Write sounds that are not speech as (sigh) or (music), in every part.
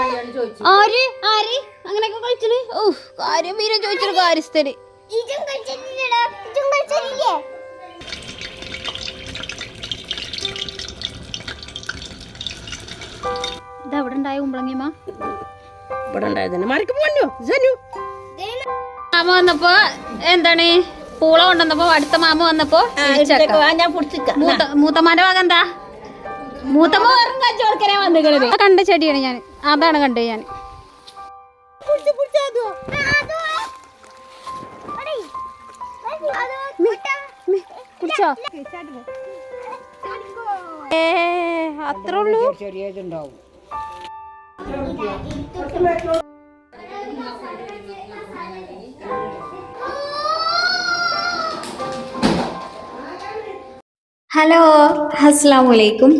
കളിയാണ് ചോദിച്ചു ആര്? ആര്? അങ്ങനെയൊക്കെ കളിച്ചത്? ഓ കാര്യം വീര ചോദിച്ചൊരു കാര്യസ്ഥര് ഉണ്ടായ കുമ്പളങ്ങിയമ്മ ഇവിടെ ഉണ്ടായതന്നെ ജനു മാമ വന്നപ്പോ എന്താണ്? പൂള കൊണ്ടുവന്നപ്പോ അടുത്ത മാമ വന്നപ്പോ മൂത്തമാന്റെ ഭാഗം എന്താ? മൂത്തമ്മ കണ്ട ചെടിയാണ് ഞാൻ അതാണ് കണ്ടത് ഞാൻ. കുടിച്ചോ. ഏ അത്ര ഉള്ളൂ? ചെറിയതുണ്ടാവും ഹലോ അസ്സാം വലൈക്കും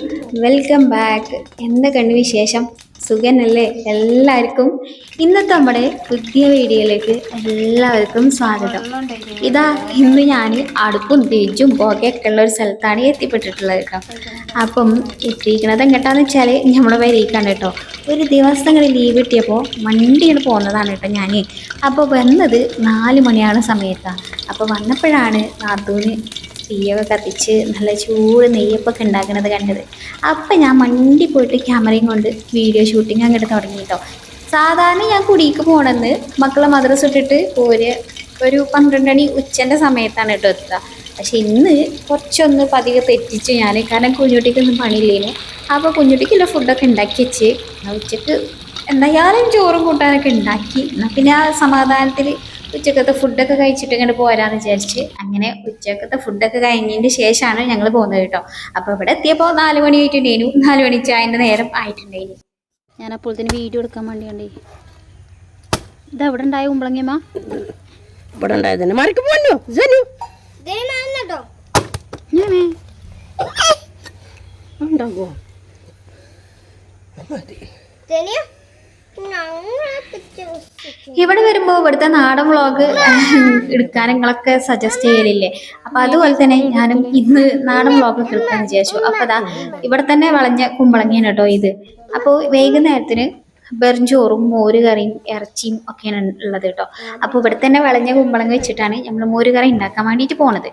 വെൽക്കം ബാക്ക്. എന്തൊക്കെയുണ്ട് വിശേഷം? സുഖനല്ലേ എല്ലാവർക്കും ഇന്നത്തെ നമ്മുടെ പുതിയ വീഡിയോയിലേക്ക് എല്ലാവർക്കും സ്വാഗതം. ഇതാ ഇന്ന് ഞാൻ അടുപ്പും തേച്ചും പുകയൊക്കെ ഉള്ള ഒരു സ്ഥലത്താണ് എത്തിപ്പെട്ടിട്ടുള്ളത് കേട്ടോ. അപ്പം എത്തിയിരിക്കണത് എങ്ങോട്ടാന്ന് വെച്ചാൽ നമ്മുടെ വരിക്കാണ് കേട്ടോ. ഒരു ദിവസം ഇങ്ങനെ ലീവ് കിട്ടിയപ്പോൾ വണ്ടിയാണ് പോകുന്നതാണ് കേട്ടോ ഞാൻ അപ്പോൾ വന്നത് നാല് മണിയാണ് സമയത്താണ് അപ്പോൾ വന്നപ്പോഴാണ് നാത്തൂന് തീയൊക്കെ കത്തിച്ച് നല്ല ചൂട് നെയ്യപ്പൊക്കെ ഉണ്ടാക്കുന്നത് കണ്ടത്. അപ്പം ഞാൻ മണ്ടി പോയിട്ട് ക്യാമറയും കൊണ്ട് വീഡിയോ ഷൂട്ടിങ് അങ്ങോട്ട് തുടങ്ങി കേട്ടോ സാധാരണ ഞാൻ കുടിക്ക് പോകണമെന്ന് മക്കളെ മദ്രസ് ഇട്ടിട്ട് ഒരു ഒരു പന്ത്രണ്ട് മണി ഉച്ചന്റെ സമയത്താണ് കേട്ടോ എത്തുക. പക്ഷെ ഇന്ന് കുറച്ചൊന്ന് പതിയെ തെറ്റിച്ചു ഞാൻ കാരണം കുഞ്ഞുട്ടിക്കൊന്നും പണിയില്ലേനു. അപ്പോൾ കുഞ്ഞുട്ടിക്കുള്ള ഫുഡൊക്കെ ഉണ്ടാക്കി വെച്ച് ഉച്ചയ്ക്ക് എന്തായാലും ചോറും കൂട്ടാനൊക്കെ ഉണ്ടാക്കി. എന്നാൽ പിന്നെ ആ സമാധാനത്തിൽ ഉച്ചക്കത്തെ ഫുഡൊക്കെ കഴിച്ചിട്ട് ഇങ്ങോട്ട് പോരാന്ന് വിചാരിച്ച് അങ്ങനെ ഉച്ചക്കത്തെ ഫുഡൊക്കെ കഴിഞ്ഞതിന് ശേഷമാണ് ഞങ്ങൾ പോകുന്നത് കേട്ടോ. അപ്പോൾ ഇവിടെ എത്തിയപ്പോൾ നാല് മണി ആയിട്ടുണ്ടേനു. നാല് മണി ചായന്റെ നേരം ആയിട്ടുണ്ടേനു. ഞാൻ അപ്പോൾ തന്നെ വീഡിയോ എടുക്കാൻ വേണ്ടിയുണ്ടേ. ഇത് എവിടെ ഉണ്ടായ കുമ്പളങ്ങിയമ്മ ഇവിടെ ഉണ്ടായതന്നെ. മാറിക്ക് ജനു മതി ഇവിടെ വരുമ്പോൾ ഇവിടുത്തെ നാടൻ വ്ളോഗ് എടുക്കാൻ നിങ്ങളൊക്കെ സജസ്റ്റ് ചെയ്യലില്ലേ? അപ്പൊ അതുപോലെ തന്നെ ഞാനും ഇന്ന് നാടൻ വ്ളോഗ് ഒക്കെ എടുക്കാൻ വിചാരിച്ചു. അപ്പൊ അതാ ഇവിടെ തന്നെ വളഞ്ഞ കുമ്പളങ്ങിയാണ് കേട്ടോ ഇത്. അപ്പോൾ വൈകുന്നേരത്തിന് ബെറിഞ്ചോറും മോര് കറിയും ഇറച്ചിയും ഒക്കെയാണ് ഉള്ളത് കേട്ടോ. അപ്പോൾ ഇവിടെ തന്നെ വളഞ്ഞ കുമ്പളങ്ങ വെച്ചിട്ടാണ് നമ്മൾ മോര് കറി ഉണ്ടാക്കാൻ വേണ്ടിയിട്ട് പോണത്.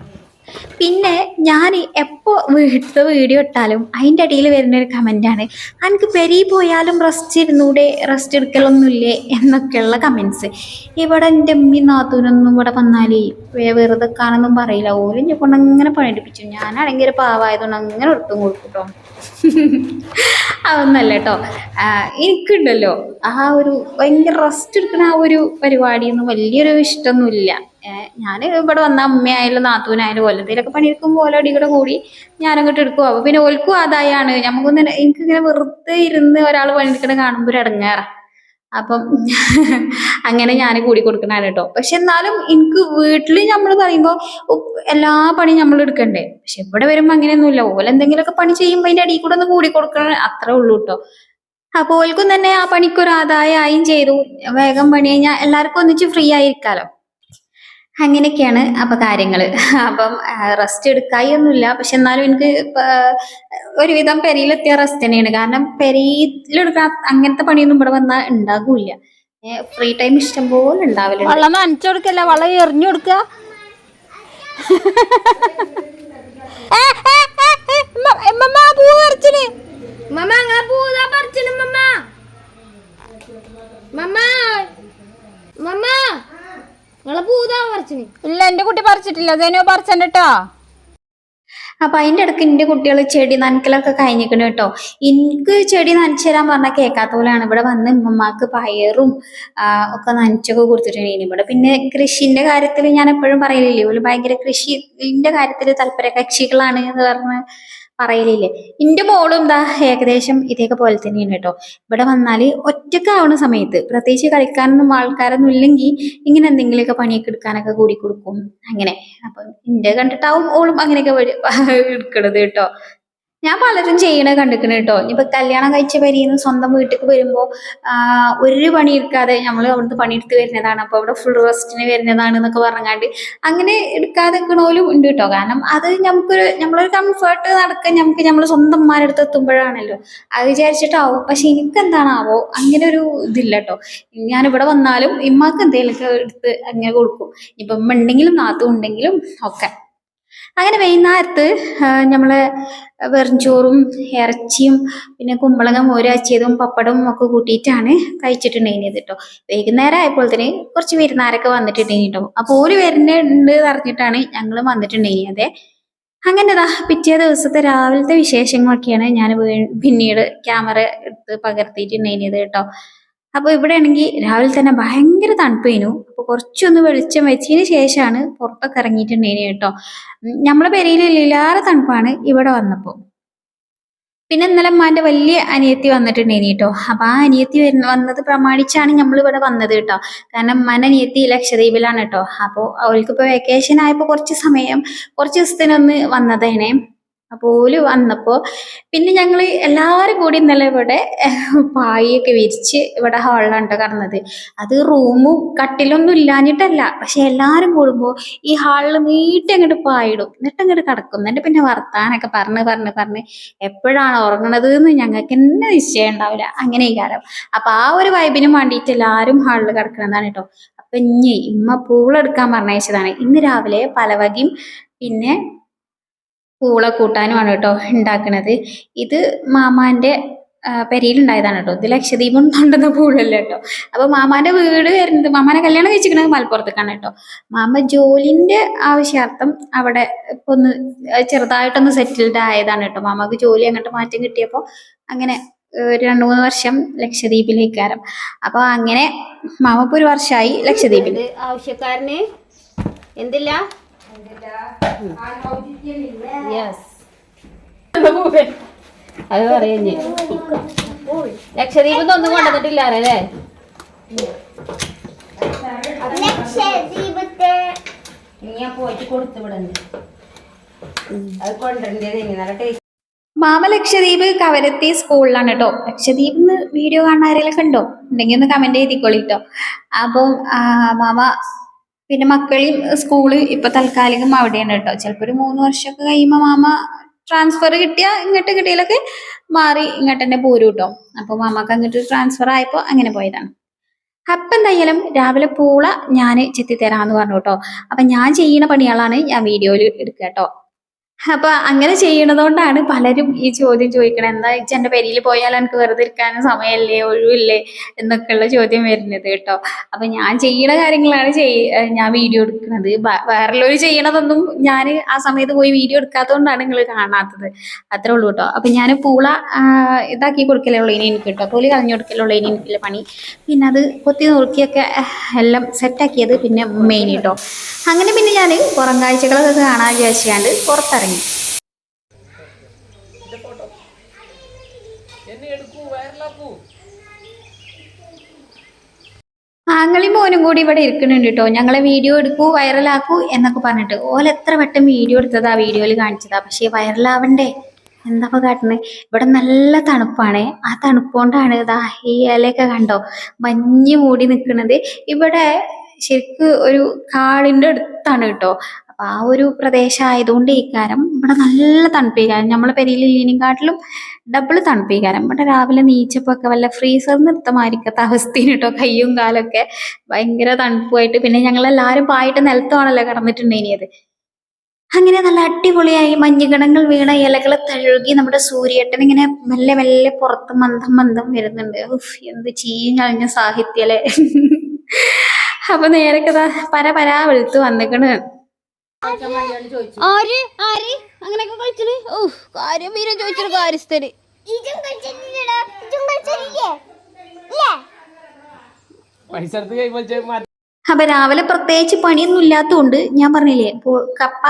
പിന്നെ ഞാൻ എപ്പോൾ വീട്ടിലത്തെ വീഡിയോ ഇട്ടാലും അതിന്റെ വരുന്ന ഒരു കമന്റാണ് എനിക്ക് പെരി പോയാലും റെസ്റ്റ് ഇരുന്നൂടെ റെസ്റ്റ് എടുക്കലൊന്നുമില്ലേ? എന്നൊക്കെയുള്ള കമൻസ് ഇവിടെ എന്റെ അമ്മി നാത്തൂനൊന്നും ഇവിടെ വന്നാലേ വെറുതെ കാണുന്നും പറയില്ല. ഓരോ ഞാൻ കൊണ്ട് അങ്ങനെ പണിയെടുപ്പിച്ചു. ഞാനാണെങ്കിൽ ഒരു പാവായതുകൊണ്ട് അങ്ങനെ ഒട്ടും കൊടുക്കൂട്ടോ. കേട്ടോ (laughs) അതൊന്നല്ല കേട്ടോ എനിക്കുണ്ടല്ലോ ആ ഒരു ഭയങ്കര റെസ്റ്റ് എടുക്കുന്ന ആ ഒരു പരിപാടിയൊന്നും വലിയൊരു ഇഷ്ടമൊന്നുമില്ല ഞാൻ ഇവിടെ വന്ന അമ്മയായാലും നാത്തൂനായാലും കൊല്ലത്തിലൊക്കെ പണിയെടുക്കും ഓരോ അടികൂടെ കൂടി ഞാനങ്ങോട്ട് എടുക്കും. അപ്പോൾ പിന്നെ ഓൽക്കും ആദായമാണ് നമുക്കൊന്നും എനിക്കിങ്ങനെ വെറുതെ ഇരുന്ന് ഒരാൾ പണിയെടുക്കണ കാണുമ്പോൾ ഇടങ്ങേറാ അപ്പം (laughs) അങ്ങനെ ഞാൻ കൂടി കൊടുക്കണാണ് കേട്ടോ. പക്ഷെ എന്നാലും എനിക്ക് വീട്ടിൽ നമ്മൾ പറയുമ്പോൾ എല്ലാ പണിയും നമ്മൾ എടുക്കണ്ടേ? പക്ഷെ ഇവിടെ വരുമ്പോൾ അങ്ങനെയൊന്നുമില്ല. ഓല എന്തെങ്കിലുമൊക്കെ പണി ചെയ്യുമ്പോൾ അതിന്റെ അടിയിൽ കൂടെ ഒന്ന് കൂടി കൊടുക്കണം അത്രേ ഉള്ളൂ കേട്ടോ. അപ്പോൾ ഓൽക്കും തന്നെ ആ പണിക്കൊരു ആദായമായും ചെയ്തു. വേഗം പണി കഴിഞ്ഞാൽ എല്ലാവർക്കും ഒന്നിച്ച് ഫ്രീ ആയിരിക്കാലോ? അങ്ങനെയൊക്കെയാണ് അപ്പൊ കാര്യങ്ങൾ അപ്പം റെസ്റ്റ് എടുക്കായി ഒന്നുമില്ല. പക്ഷെ എന്നാലും എനിക്ക് ഒരുവിധം പെരയിലെത്തിയ റെസ്റ്റ് തന്നെയാണ്. കാരണം പെരയിലെടുക്കാൻ അങ്ങനത്തെ പണിയൊന്നും ഇവിടെ വന്നാൽ ഉണ്ടാകൂല ഫ്രീ ടൈം ഇഷ്ടം പോലെ ഉണ്ടാവില്ല വെള്ളം നനച്ചു കൊടുക്കല്ല? വെള്ളം എറിഞ്ഞു കൊടുക്ക. മമ്മ നിങ്ങളെ പൂതാ പറിച്ചിന്. ഇല്ല എന്റെ കുട്ടി പറിച്ചിട്ടില്ല. പറിച്ചോ അപ്പൊ അതിന്റെ ഇടയ്ക്ക് എന്റെ കുട്ടികൾ ചെടി നനക്കലൊക്കെ കഴിഞ്ഞിരിക്കണ കേട്ടോ. എനിക്ക് ചെടി നനച്ചു തരാൻ പറഞ്ഞാൽ കേൾക്കാത്ത പോലെയാണ്. ഇവിടെ വന്ന് ഉമ്മമാക്ക് പയറും ഒക്കെ നനച്ചൊക്കെ കൊടുത്തിട്ടുണ്ട് ഇവിടെ പിന്നെ കൃഷിന്റെ കാര്യത്തിൽ ഞാൻ എപ്പോഴും പറയലില്ലേ ഒരു ഭയങ്കര കൃഷിന്റെ കാര്യത്തിൽ താല്പര്യ കക്ഷികളാണ് എന്ന് പറഞ്ഞ് പറയലില്ലേ? എന്റെ മോളും എന്താ ഏകദേശം ഇതേപോലെ പോലെ തന്നെയാണ് കേട്ടോ. ഇവിടെ വന്നാൽ ഒറ്റക്കാവുന്ന സമയത്ത് പ്രത്യേകിച്ച് കളിക്കാനൊന്നും ആൾക്കാരൊന്നും ഇല്ലെങ്കിൽ ഇങ്ങനെ എന്തെങ്കിലുമൊക്കെ പണിയൊക്കെ എടുക്കാനൊക്കെ കൂടി കൊടുക്കും. അങ്ങനെ. അപ്പൊ എന്റെ കണ്ടിട്ടാവും ഓളും അങ്ങനെയൊക്കെ (laughs) എടുക്കണത് കേട്ടോ. ഞാൻ പലരും ചെയ്യണ കണ്ടിരിക്കണ കേട്ടോ. ഇപ്പൊ കല്യാണം കഴിച്ച പരിന്ന് സ്വന്തം വീട്ടിലേക്ക് വരുമ്പോ ഒരു പണി എടുക്കാതെ നമ്മൾ അവിടുന്ന് പണിയെടുത്ത് വരുന്നതാണ്. അപ്പൊ അവിടെ ഫുൾ റെസ്റ്റിന് വരുന്നതാണ് എന്നൊക്കെ പറഞ്ഞാണ്ട് അങ്ങനെ എടുക്കാതെ നിൽക്കണോലും ഉണ്ട് കേട്ടോ. കാരണം അത് നമുക്കൊരു നമ്മളൊരു കംഫർട്ട് നടക്കാൻ നമുക്ക് നമ്മൾ സ്വന്തം അടുത്ത് എത്തുമ്പോഴാണല്ലോ. അത് വിചാരിച്ചിട്ടാവും. പക്ഷെ എനിക്ക് എന്താണാവോ അങ്ങനെ ഒരു ഇതില്ല കേട്ടോ. ഞാൻ ഇവിടെ വന്നാലും ഇമ്മക്ക് എന്തെങ്കിലുമൊക്കെ എടുത്ത് അങ്ങനെ കൊടുക്കും. ഇപ്പം ഉണ്ടെങ്കിലും നാത്തും ഉണ്ടെങ്കിലും ഒക്കെ. അങ്ങനെ വൈകുന്നേരത്ത് നമ്മൾ വെറുംചോറും ഇറച്ചിയും പിന്നെ കുമ്പളങ്ങ മോരാച്ചിയതും പപ്പടവും ഒക്കെ കൂട്ടിയിട്ടാണ് കഴിച്ചിട്ടുണ്ടായിരുന്നത് കേട്ടോ വൈകുന്നേരം ആയപ്പോഴത്തേന് കുറച്ച് വിരുന്നാരൊക്കെ വന്നിട്ടുണ്ടായിരുന്നു കേട്ടോ അപ്പോൾ ഓര് വരുന്നുണ്ട് പറഞ്ഞിട്ടാണ് ഞങ്ങൾ വന്നിട്ടുണ്ടായിരുന്നത്. അങ്ങനെ ദാ പിറ്റേ ദിവസത്തെ രാവിലത്തെ വിശേഷങ്ങളൊക്കെയാണ് ഞാൻ പിന്നീട് ക്യാമറ എടുത്ത് പകർത്തിയിട്ടുണ്ടായിരുന്നത് കേട്ടോ അപ്പോൾ ഇവിടെ ആണെങ്കിൽ രാവിലെ തന്നെ ഭയങ്കര തണുപ്പേനു. അപ്പോൾ കുറച്ചൊന്ന് വെളിച്ചം വെച്ചതിന് ശേഷമാണ് പുറത്തൊക്കെ ഇറങ്ങിയിട്ടുണ്ടെങ്കിൽ കേട്ടോ. നമ്മളെ പെരയിൽ ഇല്ലാതെ തണുപ്പാണ് ഇവിടെ വന്നപ്പോൾ പിന്നെ ഇന്നലെ അമ്മാന്റെ വലിയ അനിയത്തി വന്നിട്ടുണ്ടായിനി കേട്ടോ. അപ്പൊ ആ അനിയത്തി വരുന്ന വന്നത് പ്രമാണിച്ചാണ് നമ്മൾ ഇവിടെ വന്നത് കേട്ടോ. കാരണം അമ്മാന്റെ അനിയത്തി ലക്ഷദ്വീപിലാണ് കേട്ടോ. അപ്പോൾ അവൾക്ക് ഇപ്പോൾ വെക്കേഷൻ ആയപ്പോൾ കുറച്ച് സമയം കുറച്ച് ദിവസത്തിനൊന്ന് വന്നതേനെ. അപ്പോൾ ഓൽ വന്നപ്പോ പിന്നെ ഞങ്ങൾ എല്ലാവരും കൂടി ഇന്നലെ ഇവിടെ പായൊക്കെ വിരിച്ച് ഇവിടെ ഹാളിലാണ് കടന്നത്. അത് റൂമും കട്ടിലൊന്നും ഇല്ലാഞ്ഞിട്ടല്ല. പക്ഷെ എല്ലാരും കൂടുമ്പോൾ ഈ ഹാളിൽ നീട്ടി അങ്ങോട്ട് പായിടും. എന്നിട്ട് അങ്ങോട്ട് കിടക്കും. എന്നിട്ട് പിന്നെ വർത്താനൊക്കെ പറഞ്ഞ് പറഞ്ഞ് പറഞ്ഞ് എപ്പോഴാണ് ഉറങ്ങണത് എന്ന് ഞങ്ങൾക്ക് തന്നെ നിശ്ചയം ഉണ്ടാവില്ല അങ്ങനെ കാലം. അപ്പൊ ആ ഒരു വൈബിനും വേണ്ടിയിട്ട് എല്ലാരും ഹാളിൽ കിടക്കണതാണ് കേട്ടോ അപ്പൊ ഇനി ഇമ്മ പൂളെടുക്കാൻ പറഞ്ഞയച്ചതാണ്. ഇന്ന് രാവിലെ പലവകയും പിന്നെ പൂള കൂട്ടാനുമാണ് കേട്ടോ ഉണ്ടാക്കണത്. ഇത് മാമാന്റെ പെരിയിലുണ്ടായതാണ് കേട്ടോ. ഇത് ലക്ഷദ്വീപ് കൊണ്ടുവന്ന പൂളല്ല കേട്ടോ. അപ്പൊ മാമാന്റെ വീട് വരുന്നത് മാമാനെ കല്യാണം കഴിച്ചിരിക്കുന്നത് മലപ്പുറത്തേക്കാണ് കേട്ടോ. മാമ ജോലിന്റെ ആവശ്യാർത്ഥം അവിടെ ഇപ്പൊ ഒന്ന് ചെറുതായിട്ടൊന്ന് സെറ്റിൽഡ് ആയതാണ് കേട്ടോ. മാമക്ക് ജോലി അങ്ങോട്ട് മാറ്റം കിട്ടിയപ്പോൾ അങ്ങനെ ഒരു രണ്ടു മൂന്ന് വർഷം ലക്ഷദ്വീപിലേക്കാരം. അപ്പൊ അങ്ങനെ മാമപ്പൊരു വർഷമായി ലക്ഷദ്വീപിൽ ആവശ്യക്കാരന് എന്തില്ല? യെസ് അത് പറയുന്നു ലക്ഷദ്വീപ് ഒന്നും കൊണ്ടുവന്നിട്ടില്ല അല്ലേ? ലക്ഷദ്വീപത്തെ ഞാൻ പോയിട്ട് കൊടുത്തു വിടണ്ട്. അത് കൊണ്ടുവരേണ്ടത് നല്ല ടേസ്റ്റ് മാമ ലക്ഷദ്വീപ് കവരത്തി സ്കൂളിലാണ് കേട്ടോ. ലക്ഷദ്വീപ് വീഡിയോ കാണാൻ ആരെങ്കിലും കണ്ടോ ഉണ്ടെങ്കിൽ ഒന്ന് കമന്റ് ചെയ്തിക്കോളി കേട്ടോ. അപ്പം മാമ പിന്നെ മക്കളെയും സ്കൂൾ ഇപ്പൊ തൽക്കാലികം അവിടെയാണ് കേട്ടോ. ചിലപ്പോ ഒരു മൂന്ന് വർഷമൊക്കെ കഴിയുമ്പോ മാമ ട്രാൻസ്ഫർ കിട്ടിയ ഇങ്ങോട്ട് കിട്ടിയാലൊക്കെ മാറി ഇങ്ങോട്ട് തന്നെ പോരും കേട്ടോ. അപ്പൊ മാമക്ക് അങ്ങോട്ട് ട്രാൻസ്ഫർ ആയപ്പോ അങ്ങനെ പോയതാണ്. അപ്പൊ എന്തായാലും രാവിലെ പൂള ഞാൻ ചെത്തി തരാന്ന് പറഞ്ഞു കേട്ടോ. അപ്പൊ ഞാൻ ചെയ്യുന്ന പണികളാണ് ഞാൻ വീഡിയോയിൽ എടുക്കുക കേട്ടോ. അപ്പൊ അങ്ങനെ ചെയ്യണതുകൊണ്ടാണ് പലരും ഈ ചോദ്യം ചോദിക്കണത് എന്താ വെച്ചാൽ എന്റെ പെരിയിൽ പോയാൽ എനിക്ക് വെറുതെ ഇരിക്കാനും സമയമില്ലേ ഒഴിവില്ലേ എന്നൊക്കെയുള്ള ചോദ്യം വരുന്നത് കേട്ടോ. അപ്പൊ ഞാൻ ചെയ്യണ കാര്യങ്ങളാണ് ചെയ് ഞാൻ വീഡിയോ എടുക്കുന്നത്. വേറെയുള്ളവർ ചെയ്യണതൊന്നും ഞാൻ ആ സമയത്ത് പോയി വീഡിയോ എടുക്കാത്തതുകൊണ്ടാണ് നിങ്ങൾ കാണാത്തത്. അത്രേ ഉള്ളൂ കേട്ടോ. അപ്പൊ ഞാൻ പൂള ഇതാക്കി കൊടുക്കലേ ഉള്ളൂ ഇനി എനിക്ക് കേട്ടോ. തൊലി കളഞ്ഞു കൊടുക്കലുള്ളൂ ഇനി എനിക്കുള്ള പണി. പിന്നെ അത് കൊത്തി നുറുക്കിയൊക്കെ എല്ലാം സെറ്റാക്കിയത് പിന്നെ മെയിൻ കേട്ടോ. അങ്ങനെ പിന്നെ ഞാൻ പുറം കാഴ്ചകളൊക്കെ കാണാൻ വിചാരിച്ചാണ്ട് പുറത്തിറങ്ങി. ആങ്ങളി മോനും കൂടി ഇവിടെ ഇരിക്കുന്നുണ്ട് കേട്ടോ ഞങ്ങളെ വീഡിയോ എടുക്കൂ വൈറലാക്കൂ എന്നൊക്കെ പറഞ്ഞിട്ട്. ഓല എത്ര വട്ടം വീഡിയോ എടുത്തതാ വീഡിയോയിൽ കാണിച്ചതാ. പക്ഷേ വൈറലാവണ്ടേ എന്താ കാട്ടുന്നത് ഇവിടെ നല്ല തണുപ്പാണ്. ആ തണുപ്പോണ്ടാണ് ഇതാ ഈ ഇലയൊക്കെ കണ്ടോ? മഞ്ഞ് മൂടി നിൽക്കുന്നത് ഇവിടെ ശരിക്ക് ഒരു കാളിന്റെ അടുത്താണ് കേട്ടോ അപ്പൊ ആ ഒരു പ്രദേശം ആയതുകൊണ്ട് ഈ കാരം ഇവിടെ നല്ല തണുപ്പിക്കാരം നമ്മളെ പെരിയിലില്ലിനെക്കാട്ടിലും ഡബിൾ തണുപ്പിക്കാരം ഇവിടെ രാവിലെ നീച്ചപ്പോ ഒക്കെ വല്ല ഫ്രീസർ നിർത്തമായിരിക്കത്ത അവസ്ഥയാണ് കേട്ടോ കയ്യും കാലൊക്കെ ഭയങ്കര തണുപ്പുമായിട്ട്. പിന്നെ ഞങ്ങൾ എല്ലാവരും പായിട്ട് നിലത്താണല്ലോ കിടന്നിട്ടുണ്ടായിരുന്നത് അങ്ങനെ നല്ല അടിപൊളിയായി. മഞ്ഞുകിടങ്ങൾ വീണ ഇലകൾ തഴുകി നമ്മുടെ സൂര്യേട്ടൻ ഇങ്ങനെ മെല്ലെ മെല്ലെ പുറത്ത് മന്ദം മന്ദം വരുന്നുണ്ട്. ഉഫ് എന്ത് ചീഞ്ഞ കളഞ്ഞ സാഹിത്യല്ലേ. അപ്പൊ നേരൊക്കെ പര പരാ വെളുത്ത് വന്നിക്കണ്. ആര്? ആര്? അങ്ങനെയൊക്കെ കളിച്ചത്? ഓ കാര്യം വീരം ചോദിച്ചൊരു കാര്യസ്ഥര് പൈസ എടുത്ത് അപ്പൊ രാവിലെ പ്രത്യേകിച്ച് പണിയൊന്നും ഇല്ലാത്തതുകൊണ്ട് ഞാൻ പറഞ്ഞില്ലേ ഇപ്പൊ കപ്പ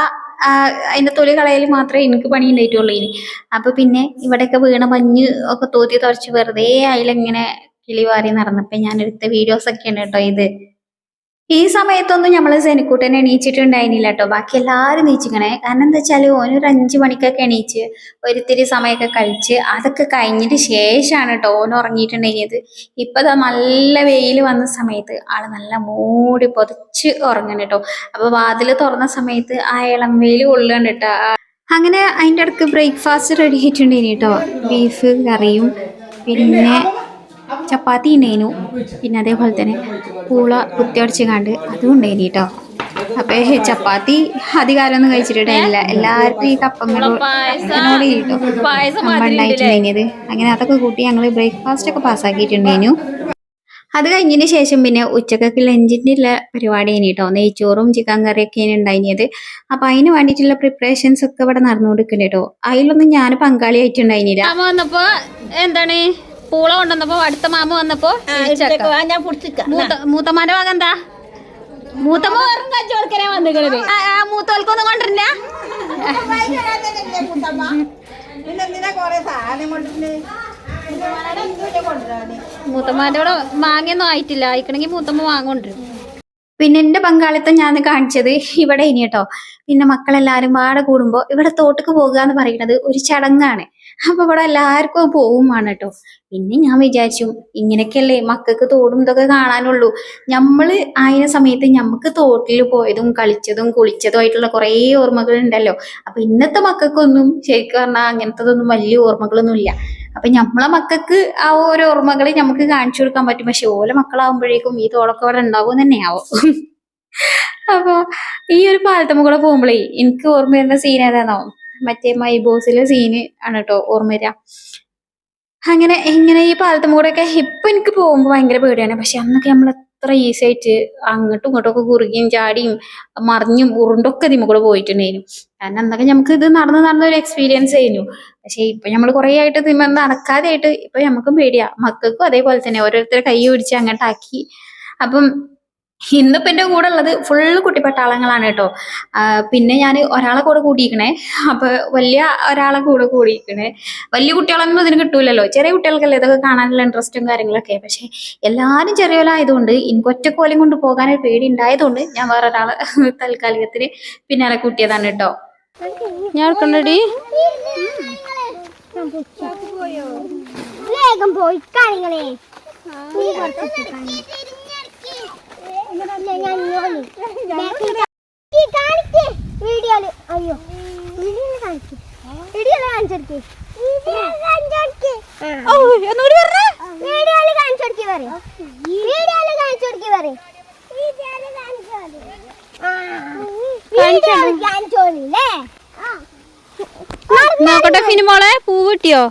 അതിന്റെ തൊലി കളയൽ മാത്രമേ എനിക്ക് പണി ഉണ്ടായിട്ടുള്ളൂ ഇനി. അപ്പൊ പിന്നെ ഇവിടെയൊക്കെ വീണ മഞ്ഞ് ഒക്കെ തോത്തി തുറച്ച് വെറുതെ അതിലിങ്ങനെ കിളി വാരി നടന്നപ്പോ ഞാൻ എടുത്ത വീഡിയോസ് ഒക്കെയാണ് കേട്ടോ ഇത്. ഈ സമയത്തൊന്നും നമ്മൾ സെനിക്കൂട്ടനെ എണീച്ചിട്ടുണ്ടായിരുന്നില്ല കേട്ടോ ബാക്കി എല്ലാവരും നീച്ചിക്കണേ. കാരണം എന്താ വെച്ചാൽ ഓനൊരു അഞ്ച് മണിക്കൊക്കെ എണീച്ച് ഒരിത്തിരി സമയമൊക്കെ കഴിച്ച് അതൊക്കെ കഴിഞ്ഞിട്ട് ശേഷമാണ് കേട്ടോ ഓൻ ഉറങ്ങിയിട്ടുണ്ടായിരുന്നത്. ഇപ്പം നല്ല വെയിൽ വന്ന സമയത്ത് ആൾ നല്ല മൂടി പൊതച്ച് ഉറങ്ങണം കേട്ടോ അപ്പൊ വാതിൽ തുറന്ന സമയത്ത് ആ ഇളം വെയിൽ കൊള്ളുകയാണ് കേട്ടോ അങ്ങനെ അതിന്റെ ഇടയ്ക്ക് ബ്രേക്ക്ഫാസ്റ്റ് റെഡി ആയിട്ടുണ്ടായിരുന്നു കേട്ടോ ബീഫ് കറിയും പിന്നെ ചപ്പാത്തി ഉണ്ടായിരുന്നു പിന്നെ അതേപോലെ തന്നെ പൂള കുത്തിയടിച്ച് കണ്ട് അതും ഉണ്ടായിരുന്നു കേട്ടോ അപ്പൊ ചപ്പാത്തി അധികാരമൊന്നും കഴിച്ചിട്ടുണ്ടായില്ല എല്ലാവർക്കും ഈ കപ്പങ്ങളോട് കേട്ടോ അമ്മ ഉണ്ടായിട്ടുണ്ടായിരുന്നത് അങ്ങനെ അതൊക്കെ കൂട്ടി ഞങ്ങൾ ബ്രേക്ക്ഫാസ്റ്റ് ഒക്കെ പാസ്സാക്കിയിട്ടുണ്ടായിരുന്നു അത് കഴിഞ്ഞതിന് ശേഷം പിന്നെ ഉച്ചക്കൊക്കെ ലഞ്ചിന്റെ ഉള്ള പരിപാടി കേട്ടോ നെയ്ച്ചോറും ചിക്കൻ കറിയൊക്കെയാണ് ഉണ്ടായിരുന്നത് അപ്പൊ അതിന് വേണ്ടിയിട്ടുള്ള പ്രിപ്പറേഷൻസ് ഒക്കെ ഇവിടെ നടന്നുകൊടുക്കുന്നുണ്ട് കേട്ടോ അതിലൊന്നും ഞാൻ പങ്കാളിയായിട്ടുണ്ടായിരുന്നില്ല എന്താണ്? പൂള കൊണ്ടുവന്നപ്പോ അടുത്ത മാമ വന്നപ്പോ മൂത്തമാന്റെ മകൻ എന്താ? മൂത്തമ്മ കച്ചവടക്കനെ വന്നിക്കണത് മൂത്തോൽക്കൊന്നും കൊണ്ടിരുന്ന മൂത്തമ്മാന്റെ കൂടെ മാങ്ങയൊന്നും ആയിട്ടില്ല. ആയിക്കണെങ്കിൽ മൂത്തമ്മ വാങ്ങോണ്ടിരും പിന്നെ എന്റെ പങ്കാളിത്തം ഞാൻ കാണിച്ചത് ഇവിടെ ഇനി കേട്ടോ. പിന്നെ മക്കളെല്ലാരും പാടെ കൂടുമ്പോ ഇവിടെ തോട്ടക്ക് പോകുക എന്ന് പറയുന്നത് ഒരു ചടങ്ങാണ്. അപ്പൊ ഇവിടെ എല്ലാവർക്കും പോവുമാണ് കേട്ടോ. പിന്നെ ഞാൻ വിചാരിച്ചു ഇങ്ങനെയൊക്കെയല്ലേ മക്കൾക്ക് തോടും ഇതൊക്കെ കാണാനുള്ളൂ. നമ്മൾ ആയ സമയത്ത് നമുക്ക് തോട്ടിൽ പോയതും കളിച്ചതും കുളിച്ചതും ആയിട്ടുള്ള കുറേ ഓർമ്മകൾ ഉണ്ടല്ലോ അപ്പൊ ഇന്നത്തെ മക്കൾക്കൊന്നും ശരിക്കും പറഞ്ഞാൽ അങ്ങനത്തതൊന്നും വലിയ ഓർമ്മകളൊന്നും ഇല്ല അപ്പൊ നമ്മളെ മക്കൾക്ക് ആ ഓരോ ഓർമ്മകൾ നമുക്ക് കാണിച്ചു കൊടുക്കാൻ പറ്റും. പക്ഷെ ഓല മക്കളാവുമ്പോഴേക്കും ഈ തോളൊക്കെ അവിടെ ഉണ്ടാവും തന്നെയാവും. അപ്പൊ ഈ ഒരു പാലത്തമ്മ കൂടെ പോകുമ്പോഴേ എനിക്ക് ഓർമ്മ വരുന്ന സീൻ ഏതാണോ മറ്റേ മൈ ബോസിലെ സീന് ആണ് കേട്ടോ ഓർമ്മ വരിക അങ്ങനെ ഇങ്ങനെ ഈ പാലത്തമ്മ കൂടെ ഒക്കെ ഇപ്പൊ എനിക്ക് പോകുമ്പോൾ ഭയങ്കര പേടിയാണ്. പക്ഷെ അന്നൊക്കെ നമ്മൾ എത്ര ഈസി ആയിട്ട് അങ്ങോട്ടും ഇങ്ങോട്ടും ഒക്കെ കുറുകിയും ചാടിയും മറിഞ്ഞും ഉരുണ്ടൊക്കെ ഇതിമ്മ കൂടെ പോയിട്ടുണ്ടായിരുന്നു. കാരണം എന്തൊക്കെ നമുക്ക് ഇത് നടന്ന് നടന്ന ഒരു എക്സ്പീരിയൻസ് ആയിരുന്നു. പക്ഷെ ഇപ്പൊ നമ്മൾ കുറെ ആയിട്ട് ഇതിമ്മ നടക്കാതെ ആയിട്ട് ഇപ്പൊ നമുക്കും പേടിയാ. മക്കൾക്കും അതേപോലെ തന്നെ ഓരോരുത്തരെ കൈ പിടിച്ച് അങ്ങോട്ടാക്കി. അപ്പം ഇന്നിപ്പോ എന്റെ കൂടെ ഉള്ളത് ഫുള്ള് കുട്ടിപ്പട്ടാളങ്ങളാണ് കേട്ടോ. പിന്നെ ഞാൻ ഒരാളെ കൂടെ കൂടിയിരിക്കണേ. അപ്പൊ വലിയ ഒരാളെ കൂടെ കൂടിയിരിക്കണേ. വലിയ കുട്ടികളൊന്നും ഇതിന് കിട്ടൂലല്ലോ. ചെറിയ കുട്ടികൾക്കല്ലേ ഇതൊക്കെ കാണാനുള്ള ഇൻട്രസ്റ്റും കാര്യങ്ങളൊക്കെ. പക്ഷെ എല്ലാവരും ചെറിയോലായതുകൊണ്ട് എനിക്ക് ഒറ്റക്കോലം കൊണ്ട് പോകാൻ പേടി ഉണ്ടായതുകൊണ്ട് ഞാൻ വേറെ ഒരാളെ തൽക്കാലികത്തിന് പിന്നാലെ കൂട്ടിയതാണ് കേട്ടോ. ഞാൻ വേഗം പോയി നീ കുറച്ച് കാണി. ഞാൻ ഇങ്ങോട്ട് ഈ കാണിക്ക് വീഡിയോയിൽ അയ്യോ വീഡിയോയിൽ കാണിക്ക് വീഡിയോയിൽ നോക്കട്ടെ പൂ കിട്ടിയോ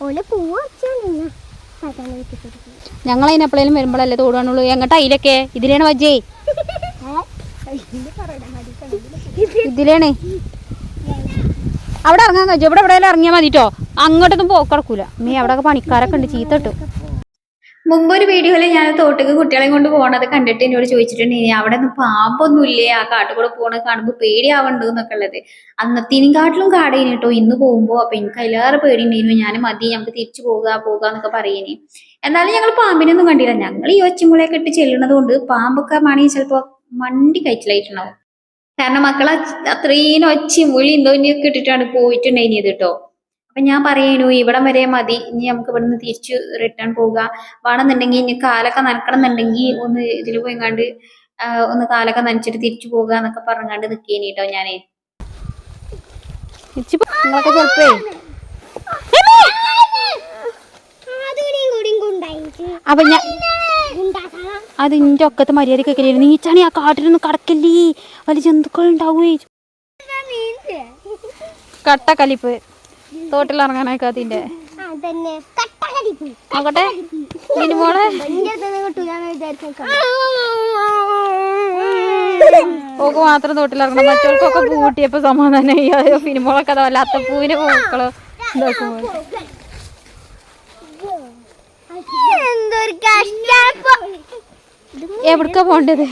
ഓൽ പൂവ് വെച്ചോണ്ടിരുന്ന അതിന് എപ്പോഴേലും വരുമ്പോഴല്ലേ തോടുകയാണുള്ളൂ എങ്ങട്ടാ അതിലൊക്കെ ഇതിലാണ് വജ്ജേ? ഇതിലാണ്. അവിടെ ഇറങ്ങാൻ കഴിച്ചു? ഇവിടെ എവിടെയെങ്കിലും ഇറങ്ങിയാൽ മതിട്ടോ? അങ്ങോട്ടൊന്നും പോക്കടക്കൂല മീ അവിടെ പണിക്കാരൊക്കെ ഉണ്ട്. ചീത്ത കിട്ടും മുമ്പ് ഒരു വീഡിയോയിൽ ഞാൻ തോട്ടക്ക് കുട്ടികളെ കൊണ്ട് പോകണത് കണ്ടിട്ട് എന്നോട് ചോദിച്ചിട്ടുണ്ട് ഇനി അവിടെ ഒന്നും പാമ്പൊന്നും ഇല്ലേ ആ കാട്ടുകൂടെ പോകണ കാണുമ്പോൾ പേടിയാവുന്നുണ്ട് എന്നൊക്കെ ഉള്ളത്. അന്നത്തേനും കാട്ടിലും കാടേന് കേട്ടോ ഇന്ന് പോകുമ്പോ അപ്പൊ എനിക്ക് അതിലേറെ പേടിണ്ടായിരുന്നു ഞാൻ മതി നമുക്ക് തിരിച്ചു പോകുക പോകുക എന്നൊക്കെ എന്നാലും ഞങ്ങൾ പാമ്പിനൊന്നും കണ്ടില്ല. ഞങ്ങൾ ഈ ഒച്ചമുളയൊക്കെ ഇട്ട് ചെല്ലുന്നത് കൊണ്ട് പാമ്പൊക്കെ മണി ചിലപ്പോ മണ്ടി കഴിച്ചിലായിട്ടുണ്ടാവും കാരണം മക്കൾ അത്രയും ഒച്ചയും വിളിയും തോന്നിയൊക്കെ ഇട്ടിട്ടാണ് പോയിട്ടുണ്ടായിരുന്നത് കേട്ടോ അപ്പൊ ഞാൻ പറയുന്നു ഇവിടം വരെ മതി. ഇനി നമുക്ക് ഇവിടുന്ന് തിരിച്ചു റിട്ടേൺ പോവുക. വേണമെന്നുണ്ടെങ്കിൽ ഇനി കാലൊക്കെ നനക്കണം എന്നുണ്ടെങ്കിൽ ഒന്ന് ഇതിൽ പോയിങ്ങാണ്ട് ഒന്ന് കാലൊക്കെ നനച്ചിട്ട് തിരിച്ചു പോവുക എന്നൊക്കെ പറഞ്ഞാണ്ട് നിക്കേനി കേട്ടോ ഞാനേ. ഇച്ചി അപ്പൊ ഞാൻ അത് ഇന്റെ ഒക്കത്തെ മര്യാദ നീ നീച്ചാണി ആ കാട്ടിലൊന്നും കടക്കല്ലേ? വലിയ ജന്തുക്കൾ ഉണ്ടാവുകയെ കട്ടക്കലിപ്പ്. തോട്ടിലിറങ്ങാനൊക്കെ അതിന്റെ. നോക്കട്ടെ. ഇനി മോളെ. ഓക്ക് മാത്രം തോട്ടിലിറങ്ങണം. മറ്റവർക്കൊക്കെ പൂ കിട്ടിയപ്പോ സമാധാനമായി അയ്യോ ഫിനിമോളൊക്കെ അതല്ലാത്ത പൂവിന് പൂക്കളോ. ഇതാക്കുമ്പോ എവിടക്കാ പോണ്ടത്?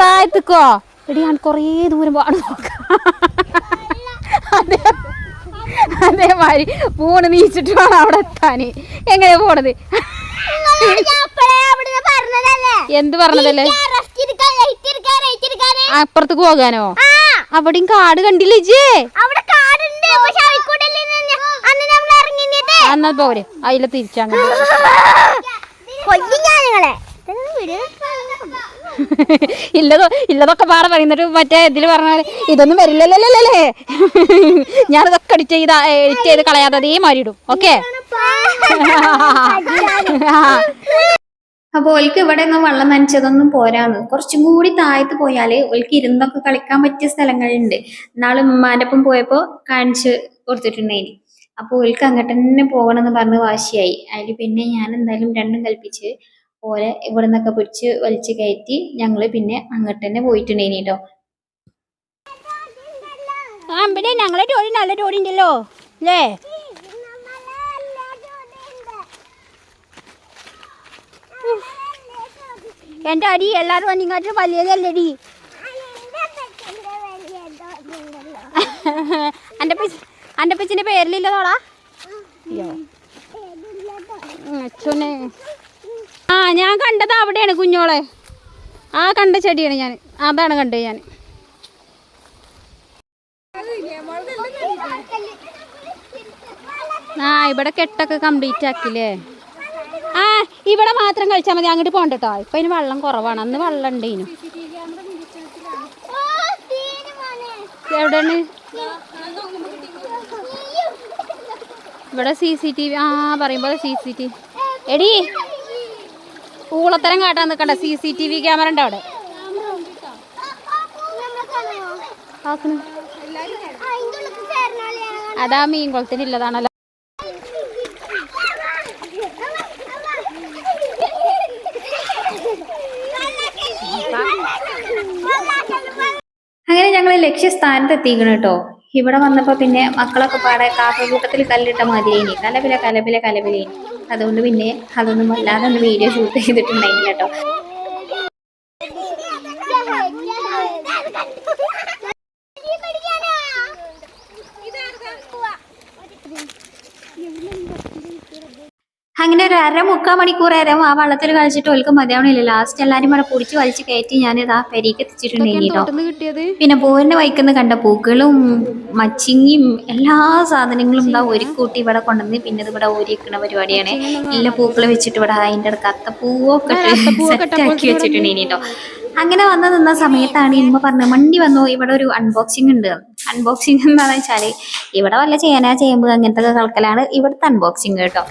താഴത്തേക്കോ എടി ഞാൻ കൊറേ ദൂരം പാട് നോക്കാം. അതെ അതേമാതിരി പൂണ് നീച്ചിട്ട് വേണം അവിടെ എത്താന് എങ്ങനെയാ പോണത്? അപ്പഴേ അവിടെ എന്ത് പറഞ്ഞതല്ലേ? അപ്പുറത്തേക്ക് പോകാനോ? ആ. അവിടെയും കാട് കണ്ടില്ലേ എന്നാ പോരെ അതിലെ തിരിച്ചാണ് ഇല്ലതോ ഇല്ലതൊക്കെ പാടെ പറയുന്നിട്ട് മറ്റേ ഇതിൽ പറഞ്ഞ ഇതൊന്നും വരില്ലല്ലേ ഞാനിതൊക്കെ എഡിറ്റ് ചെയ്ത് എഡിറ്റ് ചെയ്ത് കളയാതെ അതേ മാറി ഇടും. ഓക്കെ? അപ്പോൾ ഓൽക്ക് ഇവിടെ ഒന്നും വെള്ളം നനച്ചതൊന്നും പോരാന്ന്. കുറച്ചും കൂടി താഴത്ത് പോയാൽ ഓൽക്ക് ഇരുന്നൊക്കെ കളിക്കാൻ പറ്റിയ സ്ഥലങ്ങളുണ്ട്. നാളെ ഉമ്മാന്റെ ഒപ്പം പോയപ്പോൾ കാണിച്ച് കൊടുത്തിട്ടുണ്ടായിന്. അപ്പോൾ ഓൽക്ക് അങ്ങോട്ട് തന്നെ പോകണമെന്ന് പറഞ്ഞ് വാശിയായി. അതിൽ പിന്നെ ഞാൻ എന്തായാലും രണ്ടും കൽപ്പിച്ച് ഓരെ ഇവിടെ നിന്നൊക്കെ പിടിച്ച് വലിച്ച് കയറ്റി ഞങ്ങൾ പിന്നെ അങ്ങോട്ട് തന്നെ പോയിട്ടുണ്ടായിനി കേട്ടോ ആ ഇവിടെ ഞങ്ങളെ ജോലി നല്ല ജോലി ഉണ്ടല്ലോ അല്ലേ എന്റെ അടി എല്ലാവരും വന്നിങ്ങാട്ട് വലിയതല്ലടി? എന്റെ പിച്ച് എന്റെ പിച്ചിന്റെ പേരിലില്ലതോളാ? അയ്യോ. അച്ഛനെ. ആ ഞാൻ കണ്ടത് അവിടെയാണ് കുഞ്ഞോളെ. ആ കണ്ട ചെടിയാണ് ഞാൻ. അതാണ് കണ്ടത് ഞാൻ. ആ ഇവിടെ കെട്ടൊക്കെ കംപ്ലീറ്റ് ആക്കില്ലേ? ആ ഇവിടെ മാത്രം കഴിച്ചാൽ മതി. അങ്ങോട്ട് പോകണ്ട കേട്ടോ ഇപ്പൊ അതിന് വെള്ളം കുറവാണ്. അന്ന് വെള്ളം ഉണ്ടേനു. എവിടെയാണ്? ഇവിടെ സി സി ടി വി ആ പറയുമ്പോൾ സി സി ടി എടി ഊളത്തരം കാട്ടാൻ നിൽക്കണ്ട C C T V camera ഉണ്ട് അവിടെ. അതാ മീൻ കുളത്തിന് ഇല്ലതാണല്ലോ. അങ്ങനെ ഞങ്ങൾ ലക്ഷ്യസ്ഥാനത്ത് എത്തിക്കണം കേട്ടോ ഇവിടെ വന്നപ്പോൾ പിന്നെ മക്കളൊക്കെ പാടെ കാസർകൂട്ടത്തിൽ കല്ലിട്ട മതിയേനി കലപില കലപില കലപിലേനി. അതുകൊണ്ട് പിന്നെ അതൊന്നും വല്ലാതെ ഒന്ന് വീഡിയോ ഷൂട്ട് ചെയ്തിട്ടുണ്ടായില്ല കേട്ടോ. അങ്ങനെ ഒരു അര മുക്കാൽ മണിക്കൂർ നേരം ആ വള്ളത്തിൽ കളിച്ചിട്ട് ഓൽക്ക് മതിയാവണില്ല. ലാസ്റ്റ് എല്ലാരും ഇവിടെ പൊടിച്ച് വലിച്ച് കയറ്റി ഞാനിതാ പെരീക്ക് എത്തിച്ചിട്ടുണ്ടെങ്കിൽ പിന്നെ പോരിന്റെ വൈക്കുന്ന കണ്ട പൂക്കളും മച്ചിങ്ങിയും എല്ലാ സാധനങ്ങളും ഇതാ ഒരു കൂട്ടി ഇവിടെ കൊണ്ടുവന്ന് പിന്നെ ഇത് ഇവിടെ ഒരുക്കണ പരിപാടിയാണ് എല്ലാ പൂക്കൾ വെച്ചിട്ട് ഇവിടെ അതിന്റെ അടുത്ത് അത്തപ്പൂവൊക്കെ സെറ്റ് ആക്കി വെച്ചിട്ടുണ്ട് കേട്ടോ അങ്ങനെ വന്ന് നിന്ന സമയത്താണ് ഇമ്മ പറഞ്ഞത് മണ്ടി വന്നു ഇവിടെ ഒരു അൺബോക്സിംഗ് ഉണ്ട്. അൺബോക്സിംഗ് എന്താണെന്ന് വെച്ചാൽ ഇവിടെ വല്ല ചേന ചേമ്പ് അങ്ങനത്തെ കളക്കലാണ് ഇവിടുത്തെ അൺബോക്സിംഗ് കേട്ടോ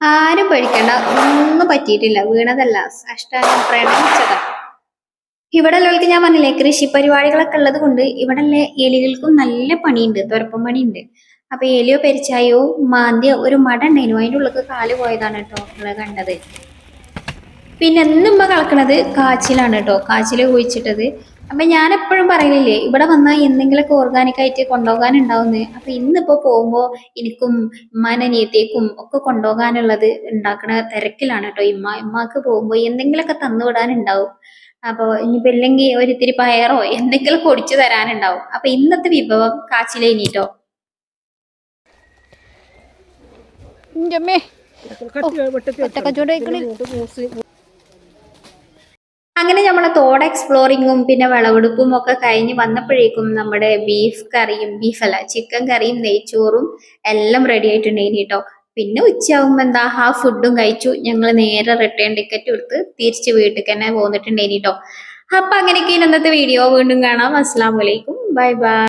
ആരും പേടിക്കണ്ട. ഒന്നും പറ്റിയിട്ടില്ല. വീണതല്ല. അഷ്ടാനം പ്രണയിച്ചതാണ് ഇവിടെ ഉള്ളവർക്ക് ഞാൻ പറഞ്ഞില്ലേ കൃഷി പരിപാടികളൊക്കെ ഉള്ളത് കൊണ്ട് ഇവിടെ ഉള്ള എലികൾക്കും നല്ല പണിയുണ്ട് തുരപ്പം പണിയുണ്ട്. അപ്പൊ എലിയോ പെരിച്ചായോ മാന്തിയോ ഒരു മട ഉണ്ടായിരുന്നു അതിന്റെ ഉള്ളിൽ കാൽ പോയതാണ് കേട്ടോ നിങ്ങൾ കണ്ടത്. പിന്നെ എന്നും ഇമ്മ കളക്കണത് കാച്ചിലാണ് കേട്ടോ. കാച്ചിൽ കുഴിച്ചിട്ടത്. അപ്പൊ ഞാൻ എപ്പോഴും പറയലില്ലേ ഇവിടെ വന്നാൽ എന്തെങ്കിലുമൊക്കെ ഓർഗാനിക് ആയിട്ട് കൊണ്ടുപോകാനുണ്ടാവുന്നത് അപ്പൊ ഇന്നിപ്പോ പോകുമ്പോ എനിക്കും ഉമ്മാനനിയത്തേക്കും ഒക്കെ കൊണ്ടുപോകാനുള്ളത് ഉണ്ടാക്കണ തിരക്കിലാണ് കേട്ടോ ഇമ്മ. ഇമ്മക്ക് പോകുമ്പോ എന്തെങ്കിലുമൊക്കെ തന്നു വിടാനുണ്ടാവും. അപ്പൊ ഇനിയിപ്പോ ഇല്ലെങ്കിൽ ഒരിത്തിരി പയറോ എന്തെങ്കിലും പൊടിച്ചു തരാനുണ്ടാവും. അപ്പൊ ഇന്നത്തെ വിഭവം കാച്ചിലേനിട്ടോ ഇനിട്ടോ. വയ്ക്കണേ അങ്ങനെ നമ്മൾ തോട് എക്സ്പ്ലോറിങ്ങും പിന്നെ വിളവെടുപ്പും ഒക്കെ കഴിഞ്ഞ് വന്നപ്പോഴേക്കും നമ്മുടെ ബീഫ് കറിയും ബീഫല്ല ചിക്കൻ കറിയും നെയ്ച്ചോറും എല്ലാം റെഡി ആയിട്ടുണ്ടായിരുന്നു കേട്ടോ. പിന്നെ ഉച്ചയാകുമ്പോൾ എന്താ ആ ഫുഡും കഴിച്ചു. ഞങ്ങൾ നേരെ റിട്ടേൺ ടിക്കറ്റ് എടുത്ത് തിരിച്ച് വീട്ടിൽ തന്നെ പോന്നിട്ടുണ്ടായിരുന്നു കേട്ടോ. അപ്പൊ അങ്ങനെയൊക്കെ ഇന്നത്തെ വീഡിയോ വീണ്ടും കാണാം. അസ്സാം വലൈക്കും ബൈ ബൈ